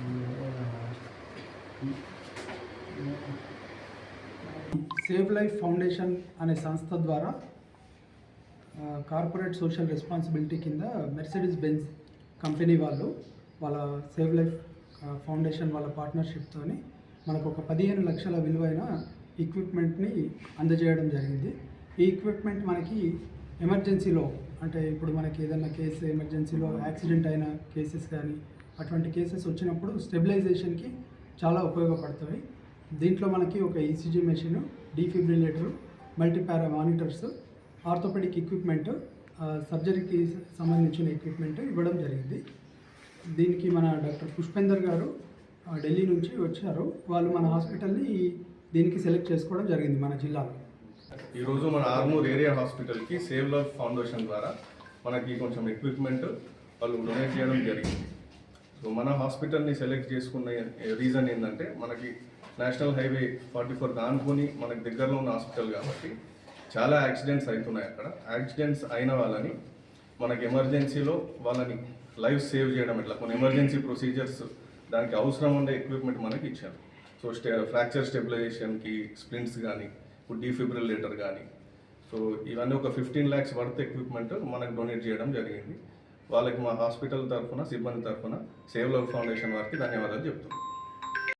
Mm-hmm. Save life foundation అనే సంస్థ ద్వారా కార్పొరేట్ సోషల్ రెస్పాన్సిబిలిటీ కింద మెర్సిడీస్ బెంజ్ కంపెనీ వాళ్ళు వాళ్ళ సేవ్ లైఫ్ ఫౌండేషన్ వాళ్ళ పార్ట్నర్షిప్తో మనకు ఒక పదిహేను లక్షల విలువైన ఎక్విప్మెంట్ని అందజేయడం జరిగింది. ఈ ఎక్విప్మెంట్ మనకి ఎమర్జెన్సీలో అంటే ఇప్పుడు మనకి ఏదైనా కేసు ఎమర్జెన్సీలో యాక్సిడెంట్ అయిన కేసెస్ కానీ అటువంటి కేసెస్ వచ్చినప్పుడు స్టెబిలైజేషన్కి చాలా ఉపయోగపడతాయి. దీంట్లో మనకి ఒక ECG machine defibrillator multipara monitors orthopaedic equipment సర్జరీకి సంబంధించిన ఎక్విప్మెంట్ ఇవ్వడం జరిగింది. దీనికి మన డాక్టర్ పుష్పేందర్ గారు ఢిల్లీ నుంచి వచ్చారు. వాళ్ళు మన హాస్పిటల్ని దీనికి సెలెక్ట్ చేసుకోవడం జరిగింది మన జిల్లాలో. ఈరోజు మన ఆర్మూర్ ఏరియా హాస్పిటల్కి సేవ్ లవ్ ఫౌండేషన్ ద్వారా మనకి కొంచెం ఎక్విప్మెంట్ వాళ్ళు డొనేట్ చేయడం జరిగింది. సో మన హాస్పిటల్ని సెలెక్ట్ చేసుకున్న రీజన్ ఏంటంటే మనకి నేషనల్ హైవే ఫార్టీ ఫోర్ ఆనుకొని మనకు దగ్గరలో ఉన్న హాస్పిటల్ కాబట్టి చాలా యాక్సిడెంట్స్ అవుతున్నాయి అక్కడ. యాక్సిడెంట్స్ అయిన వాళ్ళని మనకి ఎమర్జెన్సీలో వాళ్ళని లైఫ్ సేవ్ చేయడం ఇట్లా కొన్ని ఎమర్జెన్సీ ప్రొసీజర్స్ దానికి అవసరం ఉండే ఎక్విప్మెంట్ మనకి ఇచ్చారు. సో స్టే ఫ్రాక్చర్ స్టెబిలైజేషన్కి స్ప్లింట్స్ కానీ ఇప్పుడు డీఫిబ్రిలేటర్ కానీ. సో ఇవన్నీ ఒక ఫిఫ్టీన్ ల్యాక్స్ వర్త్ ఎక్విప్మెంట్ మనకు డొనేట్ చేయడం జరిగింది. వాళ్ళకి మా హాస్పిటల్ తరఫున సిబ్బంది తరఫున సేవ్ లవ్ ఫౌండేషన్ వారికి ధన్యవాదాలు చెప్తున్నాం.